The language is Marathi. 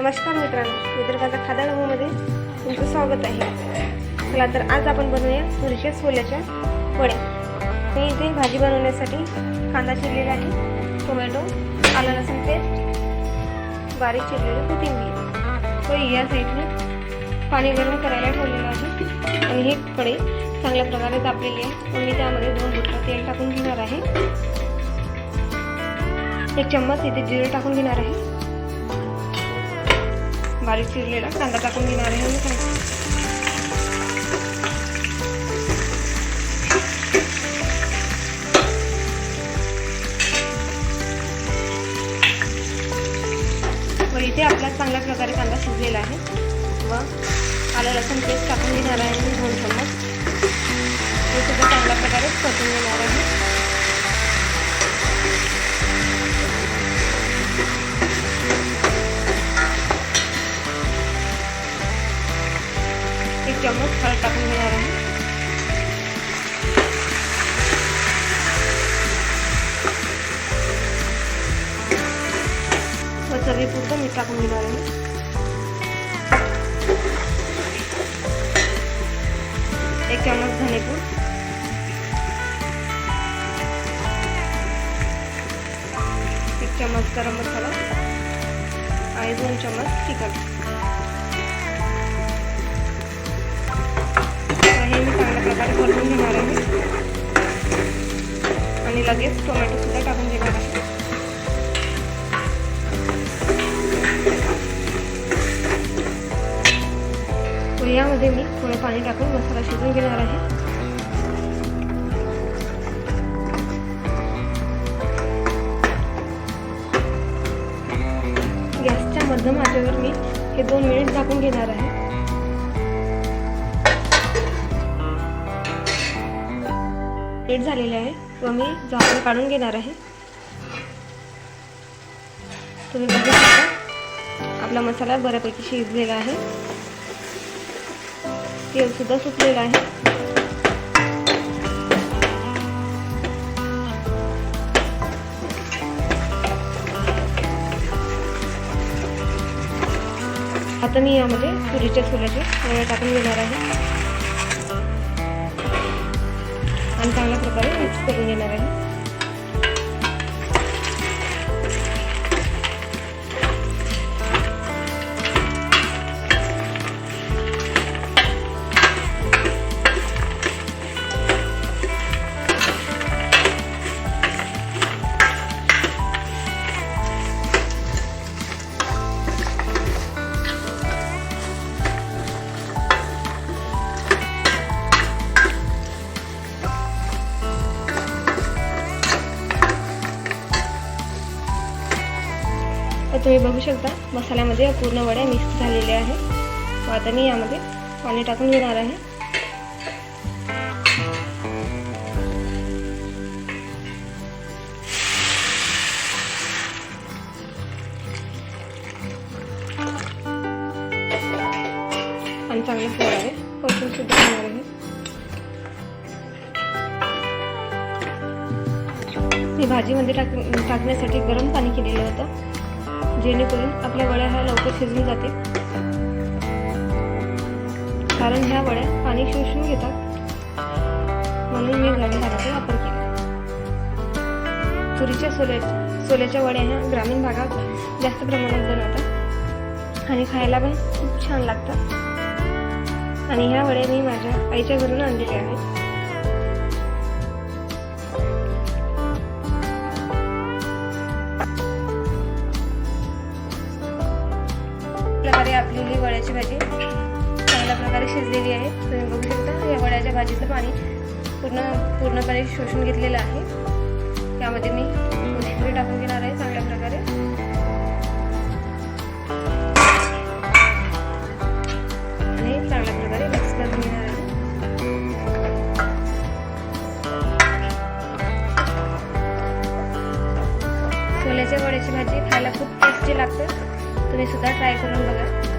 नमस्कार मित्रांनो विदर्भाच्या खादाडूमध्ये तुमचं स्वागत आहे. चला तर आज आपण बनवूया तुरीच्या सोल्याच्या वड्या. मी इथे भाजी बनवण्यासाठी कांदा चिरलेला आहे टोमॅटो आलं लसूण पेस्ट बारीक चिरलेली कोथिंबीर. तो या साईडने पाणी गरम करायला ठेवलेलं आहे आणि ही कढई चांगल्या प्रकारे तापलेली आहे. मी त्यामध्ये दोन बुटका तेल टाकून घेणार आहे. एक चम्मच इथे जिरे टाकून घेणार आहे. बारीक चिरलेला. कांदा टाकून घेणार आहे आणि व इथे आपला चांगल्या प्रकारे कांदा शिजलेला आहे. व आलं लसूण पेस्ट टाकून घेणार आहे मी दोन चम्मच. हे सुद्धा चांगल्या प्रकारे परतून घेणार आहे चवीपुरतं मीठ टाकून घेणार आहे एक चमच धनेपूड एक चमच गरम मसाला आणि दोन चम्मच तिखट हे मी चांगल्या प्रकारे परतून घेणार आहे आणि लगेच टोमॅटो सुद्धा टाकून घेणार आहे तर यामध्ये मी थोडं पाणी टाकून मसाला शिजवून घेणार आहे. गॅसच्या मध्यम आचेवर मी हे दोन मिनिट झाकून घेणार आहे. लेट झालेले आहे व मी झाकण काढून घेणार आहे. तुम्ही बघू शकता आपला मसाला बऱ्यापैकी शिजलेला आहे. तेल सुद्धा सुटलेलं आहे. आता मी यामध्ये तुरीच्या फुलाचे वड्या टाकून घेणार आहे. आणि चांगल्या प्रकारे मिक्स करून घेणार आहे. तुम्ही बघू शकता मसाल्यामध्ये पूर्ण वड्या मिक्स झालेल्या आहेत. व आता मी यामध्ये पाणी टाकून घेणार आहे. आणि चांगल्या प्रकारे परतून सुद्धा घेणार आहे. मी भाजीमध्ये टाक टाकण्यासाठी गरम पाणी केलेलं होतं. जेणेकरून आपल्या वड्या ह्या लवकर शिजून जाते कारण ह्या वड्या पाणी शोषून घेतात. म्हणून मी गरम वापर केला. तुरीच्या सोल्या सोल्याच्या वड्या ह्या ग्रामीण भागात जास्त प्रमाणात बनवतात. आणि खायला पण खूप छान लागतात. आणि ह्या वड्या मी माझ्या आईच्या घरून आणलेल्या आहेत. दिलेली वड्याची भाजी. चांगल्या प्रकारे शिजलेली आहे. तुम्ही बघू शकता या वड्याच्या भाजीचं पाणी पूर्ण पूर्णपणे शोषून घेतलेलं आहे. त्यामध्ये मी कोशिंबीर टाकून घेणार आहे चांगल्या प्रकारे. चांगल्या प्रकारे घेणार आहे. वड्याची भाजी खायला खूप टेस्टी लागते. तुम्ही सुद्धा ट्राय करून बघा.